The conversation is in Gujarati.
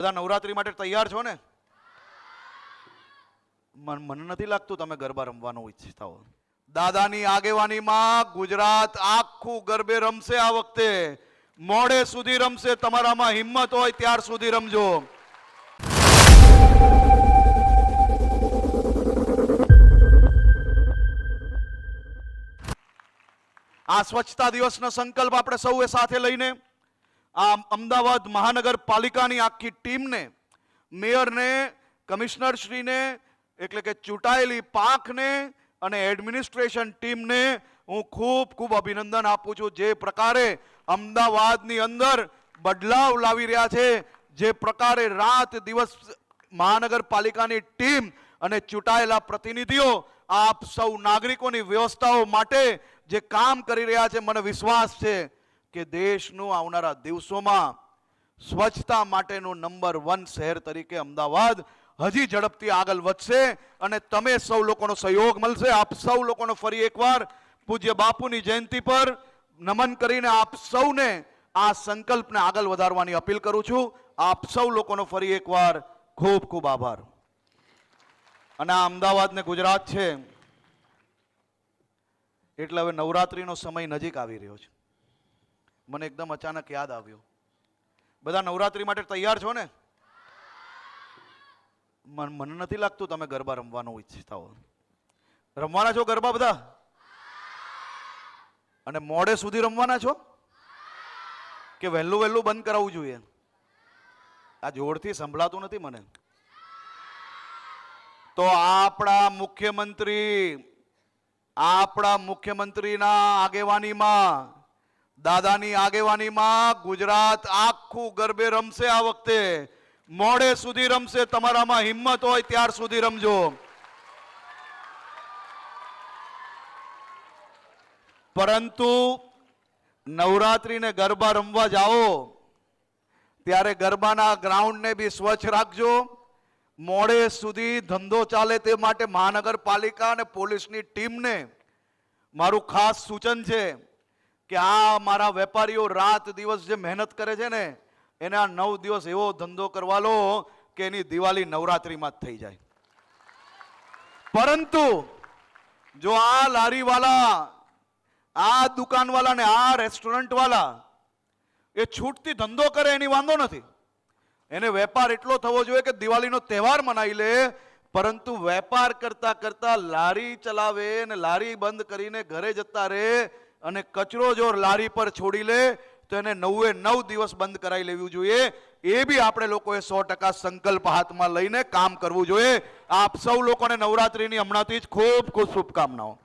બધા નવરાત્રી માટે તૈયાર છો ને? મન- નથી લાગતું તમે ગરબા રમવાનું ઈચ્છતા હો. દાદાની આગેવાનીમાં ગુજરાત આખું ગરબે રમશે આ વખતે. મોડે સુધી રમશે, તમારામાં હિંમત હોય ત્યાર સુધી રમજો. આ સ્વચ્છતા દિવસનો સંકલ્પ આપણે સૌએ સાથે લઈને આ અમદાવાદ મહાનગરપાલિકાની આખી ટીમને, મેયરને, કમિશનરશ્રીને, એટલે કે ચૂંટાયેલી પાંખને અને એડમિનિસ્ટ્રેશન ટીમને હું ખૂબ ખૂબ અભિનંદન આપું છું. જે પ્રકારે અમદાવાદની અંદર બદલાવ લાવી રહ્યા છે, જે પ્રકારે રાત દિવસ મહાનગરપાલિકાની ટીમ અને ચૂંટાયેલા પ્રતિનિધિઓ, આપ સૌ નાગરિકોની વ્યવસ્થાઓ માટે જે કામ કરી રહ્યા છે, મને વિશ્વાસ છે. કે દેશનું આવનારા દિવસોમાં સ્વચ્છતા માટેનું નંબર વન શહેર તરીકે અમદાવાદ હજી ઝડપથી આગળ વધશે અને તમે સૌ લોકોનો સહયોગ મળશે. આપ સૌ લોકોનો ફરી એકવાર પૂજ્ય બાપુની જયંતિ પર નમન કરીને આપ સૌને આ સંકલ્પને આગળ વધારવાની અપીલ કરું છું. આપ સૌ લોકોનો ફરી એકવાર ખૂબ ખૂબ આભાર. અને આ અમદાવાદ ને ગુજરાત છે. એટલે હવે નવરાત્રિનો સમય નજીક આવી રહ્યો છે. મને એકદમ અચાનક યાદ આવ્યો. બધા નવરાત્રી માટે તૈયાર છો ને? મન- નથી લાગતું તમે ગરબા રમવાનું ઈચ્છતા હો રમવાના છો ગરબા બધા? અને મોડે સુધી રમવાના છો? કે વહેલું વહેલું બંધ કરાવવું જોઈએ? આ જોરથી સંભળાતું નથી મને. તો આપણા મુખ્યમંત્રી, આપણા મુખ્યમંત્રીના આગેવાનીમાં દાદાની આગેવાનીમાં ગુજરાત આખું ગરબે રમશે આ વખતે. મોડે સુધી રમશે, તમારામાં હિંમત હોય ત્યાર સુધી રમજો. પરંતુ નવરાત્રિને ગરબા રમવા જાઓ, ત્યારે ગરબાના ગ્રાઉન્ડને બી સ્વચ્છ રાખજો. મોડે સુધી ધંધો ચાલે તે માટે મહાનગરપાલિકા અને પોલીસની ટીમને મારું ખાસ સૂચન છે કે આ મારા વેપારીઓ રાત દિવસ જે મહેનત કરે છે ને, એને આ નવ દિવસ એવો ધંધો કરવા લો કે એની દિવાળી નવરાત્રીમાં જ થઈ જાય. પરંતુ જો આ લારીવાલા, આ દુકાનવાલા ને આ રેસ્ટોરન્ટ વાળા એ છૂટથી ધંધો કરે એની વાંધો નથી. એને વેપાર એટલો થવો જોઈએ કે દિવાળીનો તહેવાર મનાવી લે, પરંતુ વેપાર કરતા કરતા લારી ચલાવે ને લારી બંધ કરીને ઘરે જતા રહે અને કચરો જો લારી પર છોડી લે, તો એને નવે નવ દિવસ બંધ કરાવી લેવું જોઈએ. એ બી આપણે લોકોએ સો ટકા સંકલ્પ હાથમાં લઈને કામ કરવું જોઈએ. આપ સૌ લોકોને નવરાત્રિની હમણાંથી જ ખૂબ ખૂબ શુભકામનાઓ.